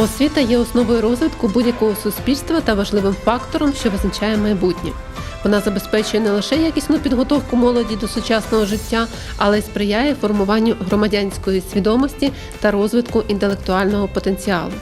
Освіта є основою розвитку будь-якого суспільства та важливим фактором, що визначає майбутнє. Вона забезпечує не лише якісну підготовку молоді до сучасного життя, але й сприяє формуванню громадянської свідомості та розвитку інтелектуального потенціалу.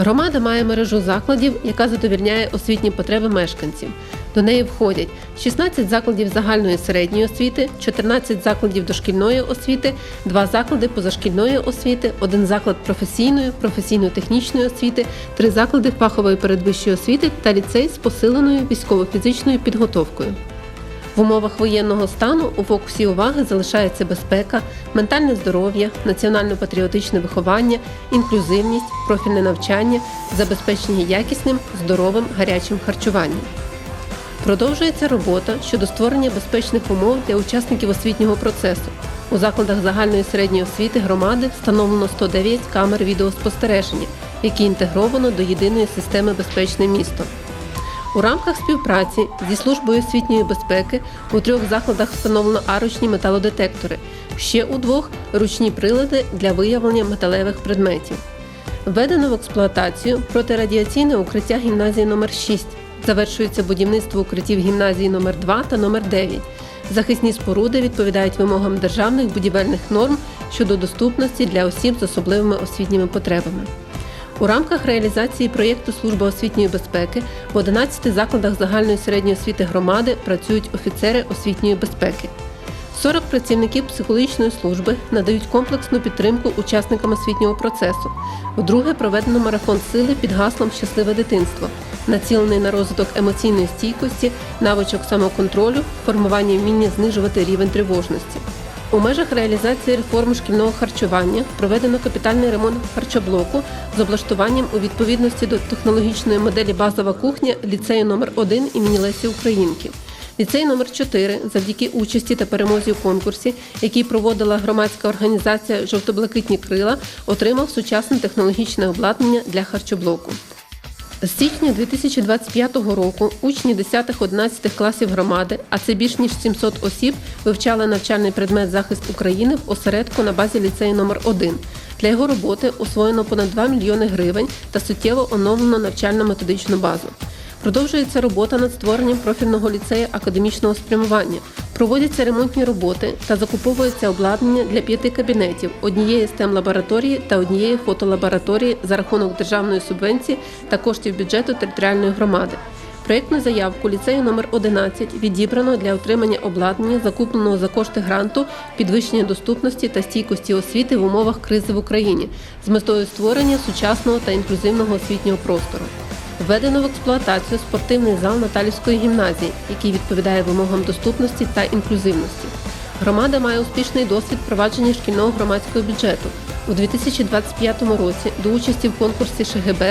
Громада має мережу закладів, яка задовільняє освітні потреби мешканців. До неї входять 16 закладів загальної середньої освіти, 14 закладів дошкільної освіти, 2 заклади позашкільної освіти, 1 заклад професійної, професійно-технічної освіти, 3 заклади фахової передвищої освіти та ліцей з посиленою військово-фізичною підготовкою. В умовах воєнного стану у фокусі уваги залишається безпека, ментальне здоров'я, національно-патріотичне виховання, інклюзивність, профільне навчання, забезпечення якісним, здоровим, гарячим харчуванням. Продовжується робота щодо створення безпечних умов для учасників освітнього процесу. У закладах загальної середньої освіти громади встановлено 109 камер відеоспостереження, які інтегровано до єдиної системи Безпечне місто. У рамках співпраці зі службою освітньої безпеки у трьох закладах встановлено аручні металодетектори, ще у двох ручні прилади для виявлення металевих предметів. Введено в експлуатацію протирадіаційне укриття гімназії номер 6 Завершується будівництво укриттів гімназії номер 2 та номер 9 Захисні споруди відповідають вимогам державних будівельних норм щодо доступності для осіб з особливими освітніми потребами. У рамках реалізації проєкту Служба освітньої безпеки в 11 закладах загальної середньої освіти громади працюють офіцери освітньої безпеки. 40 працівників психологічної служби надають комплексну підтримку учасникам освітнього процесу. Вдруге проведено марафон сили під гаслом Щасливе дитинство, націлений на розвиток емоційної стійкості, навичок самоконтролю, формування вміння знижувати рівень тривожності. У межах реалізації реформи шкільного харчування проведено капітальний ремонт харчоблоку з облаштуванням у відповідності до технологічної моделі базова кухня ліцею номер 1 імені Лесі Українки. Ліцей номер 4 завдяки участі та перемозі у конкурсі, який проводила громадська організація Жовто-блакитні крила, отримав сучасне технологічне обладнання для харчоблоку. З січня 2025 року учні 10-11 класів громади, а це більш ніж 700 осіб, вивчали навчальний предмет захист України в осередку на базі ліцею номер 1 Для його роботи освоєно понад 2 мільйони гривень та суттєво оновлено навчально-методичну базу. Продовжується робота над створенням профільного ліцею академічного спрямування. Проводяться ремонтні роботи та закуповується обладнання для п'яти кабінетів, однієї stem лабораторії та однієї фотолабораторії за рахунок державної субвенції та коштів бюджету територіальної громади. Проєктну заявку ліцею номер 11 відібрано для отримання обладнання, закупленого за кошти гранту, підвищення доступності та стійкості освіти в умовах кризи в Україні з метою створення сучасного та інклюзивного освітнього простору. Введено в експлуатацію спортивний зал Наталівської гімназії, який відповідає вимогам доступності та інклюзивності. Громада має успішний досвід впровадження шкільного громадського бюджету. У 2025 році до участі в конкурсі ШГБ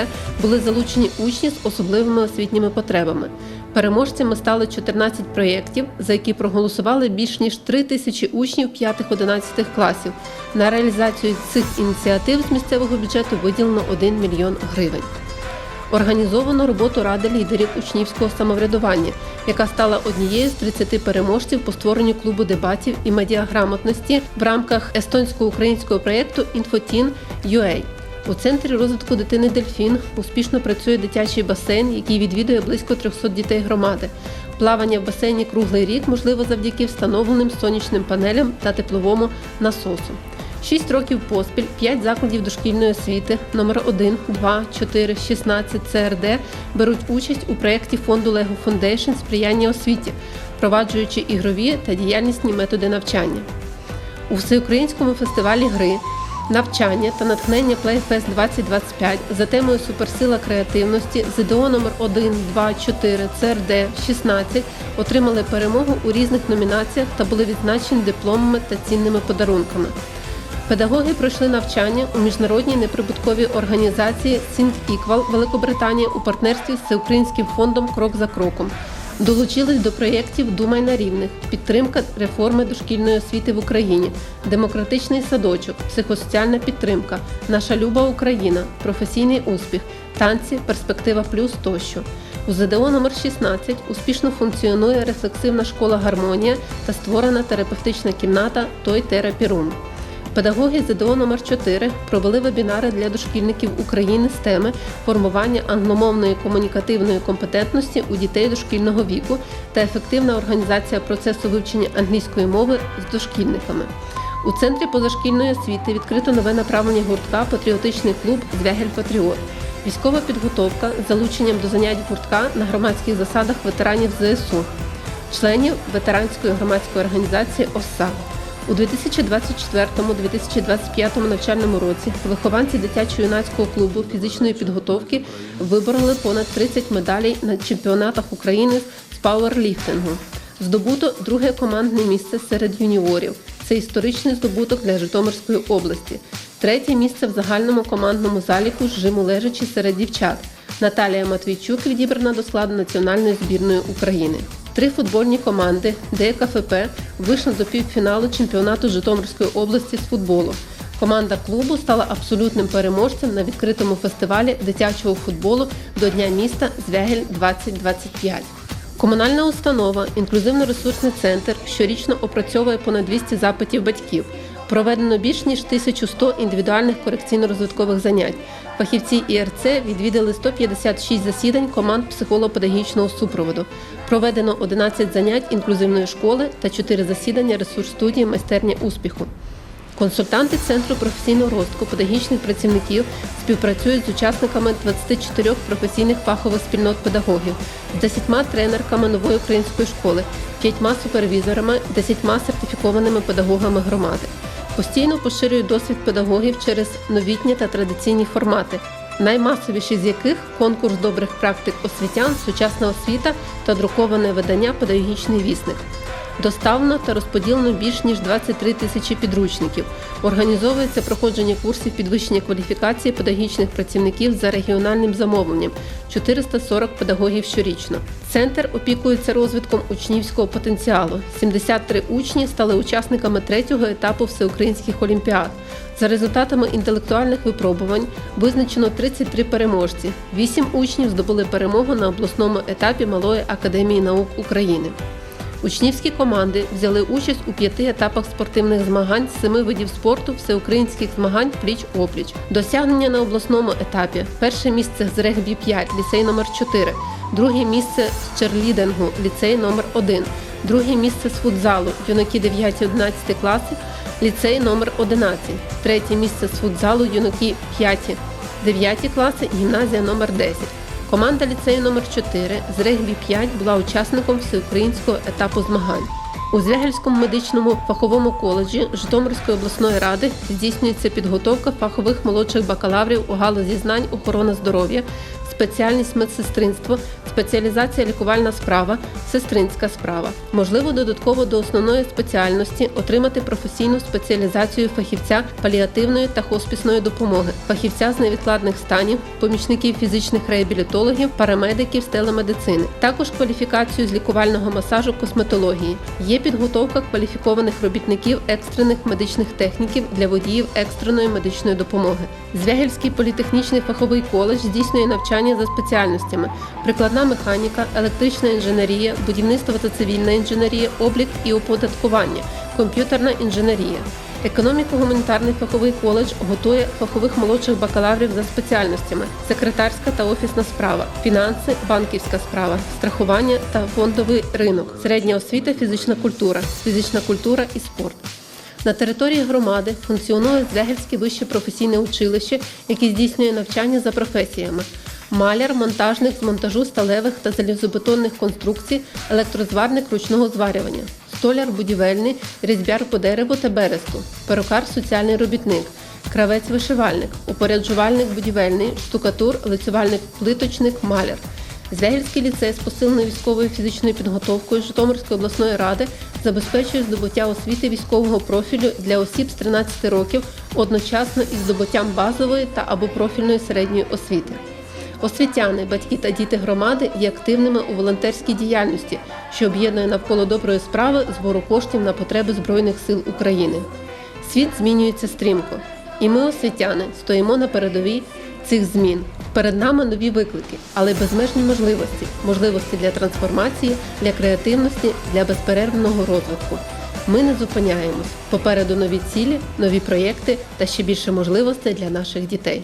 були залучені учні з особливими освітніми потребами. Переможцями стали 14 проєктів, за які проголосували більш ніж 3 тисячі учнів 5-11 класів. На реалізацію цих ініціатив з місцевого бюджету виділено 1 мільйон гривень. Організовано роботу ради лідерів учнівського самоврядування, яка стала однією з 30 переможців по створенню клубу дебатів і медіаграмотності в рамках естонсько-українського проєкту Інфотін. У центрі розвитку дитини Дельфін успішно працює дитячий басейн, який відвідує близько 300 дітей громади. Плавання в басейні круглий рік можливо завдяки встановленим сонячним панелям та тепловому насосу. Шість років поспіль п'ять закладів дошкільної освіти номер 1, 2, 4, 16 ЦРД беруть участь у проєкті фонду Lego Foundation сприяння освіті, впроваджуючи ігрові та діяльнісні методи навчання. У всеукраїнському фестивалі гри навчання та натхнення Playfest 2025 за темою Суперсила креативності ЗДО номер 1, 2, 4, ЦРД 16 отримали перемогу у різних номінаціях та були відзначені дипломами та цінними подарунками. Педагоги пройшли навчання у міжнародній неприбутковій організації Think Equal Великобританія у партнерстві з Всеукраїнським фондом Крок за кроком. Долучились до проєктів Думай на рівних, підтримка реформи дошкільної освіти в Україні, демократичний садочок, психосоціальна підтримка, наша люба Україна, професійний успіх, танці, перспектива плюс тощо. У ЗДО номер 16 успішно функціонує рефлексивна школа гармонія та створена терапевтична кімната Той Терапі Рум. Педагоги ЗДО номер 4 провели вебінари для дошкільників України з теми формування англомовної комунікативної компетентності у дітей дошкільного віку та ефективна організація процесу вивчення англійської мови з дошкільниками. У центрі позашкільної освіти відкрито нове направлення гуртка Патріотичний клуб Звягель Патріот. Військова підготовка з залученням до занять гуртка на громадських засадах ветеранів ЗСУ, членів ветеранської громадської організації ОСА. У 2024-2025 навчальному році вихованці дитячо-юнацького клубу фізичної підготовки вибороли понад 30 медалей на чемпіонатах України з пауерліфтингу. Здобуто друге командне місце серед юніорів. Це історичний здобуток для Житомирської області. Третє місце в загальному командному заліку з жиму лежачі серед дівчат. Наталія Матвійчук відібрана до складу національної збірної України. Три футбольні команди ДКФП вийшли до півфіналу чемпіонату Житомирської області з футболу. Команда клубу стала абсолютним переможцем на відкритому фестивалі дитячого футболу до Дня міста Звягель 2025. Комунальна установа Інклюзивно-ресурсний центр щорічно опрацьовує понад 200 запитів батьків. Проведено більш ніж 1100 індивідуальних корекційно-розвиткових занять. Фахівці ІРЦ відвідали 156 засідань команд психолого-педагогічного супроводу. Проведено 11 занять інклюзивної школи та 4 засідання ресурс-студії майстерня успіху. Консультанти Центру професійного розвитку педагогічних працівників співпрацюють з учасниками 24 професійних фахових спільнот педагогів, з 10 тренерками нової української школи, 5 супервізорами, 10 сертифікованими педагогами громади. Постійно поширюють досвід педагогів через новітні та традиційні формати, наймасовіші з яких конкурс добрих практик освітян, сучасна освіта та друковане видання Педагогічний вісник. Доставлено та розподілено більш ніж 23 тисячі підручників. Організовується проходження курсів підвищення кваліфікації педагогічних працівників за регіональним замовленням 440 педагогів щорічно. Центр опікується розвитком учнівського потенціалу. 73 учні стали учасниками третього етапу всеукраїнських олімпіад. За результатами інтелектуальних випробувань визначено 33 переможці. 8 учнів здобули перемогу на обласному етапі Малої академії наук України. Учнівські команди взяли участь у п'яти етапах спортивних змагань з семи видів спорту всеукраїнських змагань пліч-опліч. Досягнення на обласному етапі. Перше місце з регбі 5, ліцей номер 4 друге місце з черлідингу, ліцей номер 1 друге місце з футзалу, юнаки 9-11 класи, ліцей номер 11 третє місце з футзалу, юнаки 5 9 класи, гімназія номер 10 Команда ліцею номер 4 з регбі 5 була учасником всеукраїнського етапу змагань. У Звягельському медичному фаховому коледжі Житомирської обласної ради здійснюється підготовка фахових молодших бакалаврів у галузі знань охорони здоров'я, спеціальність медсестринство, спеціалізація лікувальна справа, сестринська справа. Можливо, додатково до основної спеціальності отримати професійну спеціалізацію фахівця паліативної та хоспісної допомоги, фахівця з невідкладних станів, помічників фізичних реабілітологів, парамедиків з телемедицини, також кваліфікацію з лікувального масажу косметології. Є підготовка кваліфікованих робітників екстрених медичних техніків для водіїв екстреної медичної допомоги. Звягельський політехнічний фаховий коледж здійснює навчання за спеціальностями: прикладна механіка, електрична інженерія, будівництво та цивільна інженерія, облік і оподаткування, комп'ютерна інженерія. Економіко-гуманітарний фаховий коледж готує фахових молодших бакалаврів за спеціальностями: секретарська та офісна справа, фінанси, банківська справа, страхування та фондовий ринок, середня освіта, фізична культура, фізична культура і спорт. На території громади функціонує Звягельське вище професійне училище, яке здійснює навчання за професіями. Маляр, монтажник з монтажу сталевих та залізобетонних конструкцій, електрозварник ручного зварювання, столяр будівельний, різьбяр по дереву та бересту, перукар соціальний робітник, кравець-вишивальник, упоряджувальник будівельний, штукатур, лицювальник плиточник, маляр. Звягільський ліцей з посиленою військовою фізичною підготовкою Житомирської обласної ради забезпечує здобуття освіти військового профілю для осіб з 13 років одночасно із здобуттям базової та або профільної середньої освіти. Освітяни, батьки та діти громади є активними у волонтерській діяльності, що об'єднує навколо доброї справи збору коштів на потреби Збройних сил України. Світ змінюється стрімко, і ми, освітяни, стоїмо на передовій цих змін. Перед нами нові виклики, але безмежні можливості, можливості для трансформації, для креативності, для безперервного розвитку. Ми не зупиняємось. Попереду нові цілі, нові проєкти та ще більше можливостей для наших дітей.